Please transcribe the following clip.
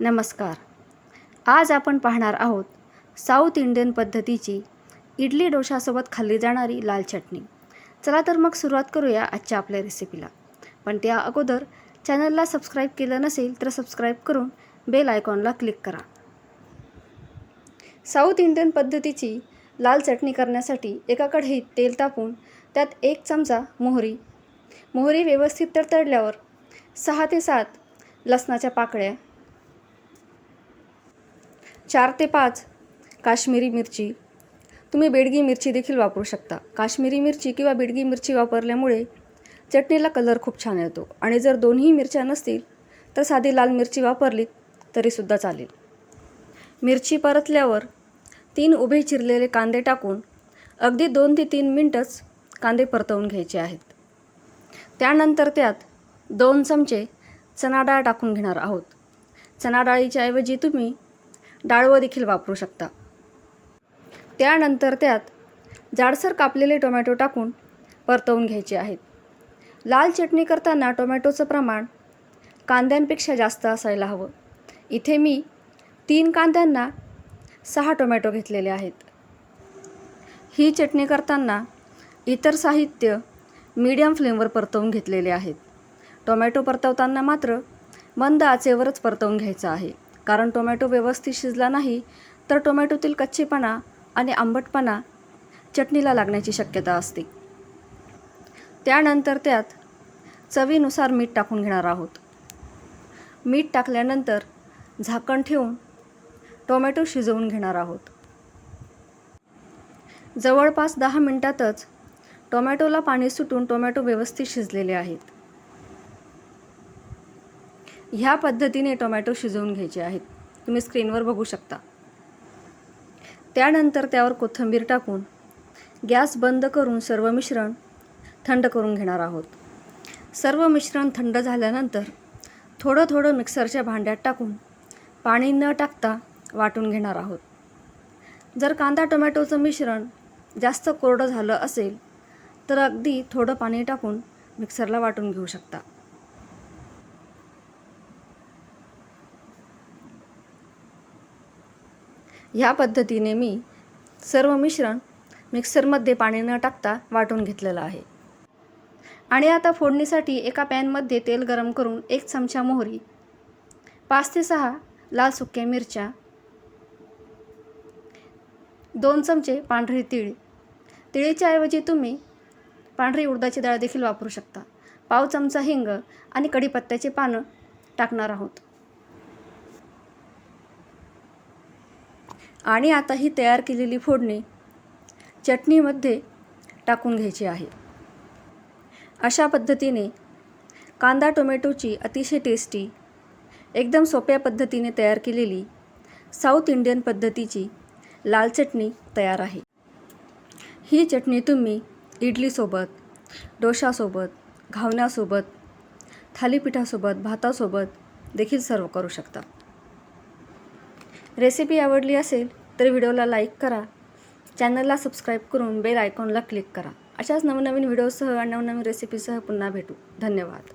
नमस्कार. आज आपण पाहणार आहोत साऊथ इंडियन पद्धतीची इडली डोशासोबत खाल्ली जाणारी लाल चटणी. चला तर मग सुरुवात करूया आजच्या आपल्या रेसिपीला पण त्या अगोदर चॅनलला सबस्क्राईब केलं नसेल तर सबस्क्राईब करून बेल आयकॉनला क्लिक करा. साऊथ इंडियन पद्धतीची लाल चटणी करण्यासाठी एका कढईत तेल तापून त्यात एक चमचा मोहरी. मोहरी व्यवस्थित तडतडल्यावर सहा ते सात लसणाच्या पाकळ्या चार ते पाच. काश्मीरी मिरची. तुम्ही बेडगी मिरची देखील वापरू शकता. काश्मीरी मिरची किंवा बेडगी मिरची वापरल्यामुळे चटणीला कलर खूप छान येतो. आणि जर दोन्ही मिरच्या नसतील तर साधी लाल मिरची वापरली तरीसुद्धा चालेल. मिरची परतल्यावर तीन उभे चिरलेले कांदे टाकून अगदी दोन ते तीन मिनटंच कांदे परतवून घ्यायचे आहेत. त्यानंतर त्यात दोन चमचे चणा डाळ टाकून घेणार आहोत. चणा डाळीच्या ऐवजी तुम्ही डाळवं देखील वापरू शकता. त्यानंतर त्यात जाडसर कापलेले टोमॅटो टाकून परतवून घ्यायचे आहेत. लाल चटणी करताना टोमॅटोचं प्रमाण कांद्यांपेक्षा जास्त असायला हवं. इथे मी तीन कांद्यांना सहा टोमॅटो घेतलेले आहेत. ही चटणी करताना इतर साहित्य मीडियम फ्लेमवर परतवून घेतलेले आहेत. टोमॅटो परतवताना मात्र मंद आचेवरच परतवून घ्यायचं आहे. कारण टोमॅटो व्यवस्थित शिजला नाही तर टोमॅटोतील कच्चेपणा आणि आंबटपणा चटणीला लागण्याची शक्यता असते. त्यानंतर त्यात चवीनुसार मीठ टाकून घेणार आहोत. मीठ टाकल्यानंतर झाकण ठेवून टोमॅटो शिजवून घेणार आहोत. जवळपास दहा मिनटातच टोमॅटोला पाणी सुटून टोमॅटो व्यवस्थित शिजलेले आहेत. ह्या पद्धतीने टोमॅटो शिजवून घ्यायचे आहेत. तुम्ही स्क्रीनवर बघू शकता. त्यानंतर त्यावर कोथिंबीर टाकून गॅस बंद करून सर्व मिश्रण थंड करून घेणार आहोत. सर्व मिश्रण थंड झाल्यानंतर थोडं थोडं मिक्सरच्या भांड्यात टाकून पाणी न टाकता वाटून घेणार आहोत. जर कांदा टोमॅटोचं मिश्रण जास्त कोरडं झालं असेल तर अगदी थोडं पाणी टाकून मिक्सरला वाटून घेऊ शकता. ह्या पद्धतीने मी सर्व मिश्रण मिक्सरमध्ये पाणी न टाकता वाटून घेतलेलं आहे. आणि आता फोडणीसाठी एका पॅनमध्ये तेल गरम करून एक चमचा मोहरी पाच ते सहा लाल सुक्या मिरच्या दोन चमचे पांढरी तीळ. तिळीच्या ऐवजी तुम्ही पांढरी उडदाची डाळ देखील वापरू शकता. पाव चमचा हिंग आणि कढीपत्त्याचे पानं टाकणार आहोत. आणि आता ही तयार केलेली फोडणी चटणीमध्ये टाकून घ्यायची आहे. अशा पद्धतीने कांदा टोमॅटोची अतिशय टेस्टी एकदम सोप्या पद्धतीने तयार केलेली साऊथ इंडियन पद्धतीची लाल चटणी तयार आहे. ही चटणी तुम्ही इडलीसोबत डोशासोबत घावण्यासोबत थालीपीठासोबत भातासोबत देखील सर्व करू शकता. रेसिपी आवडली असेल तर व्हिडिओला लाईक करा. चॅनलला सबस्क्राईब करून बेल आयकॉनला क्लिक करा. अशाच नवनवीन व्हिडिओसह आणि नवनवीन रेसिपीसह पुन्हा भेटू. धन्यवाद.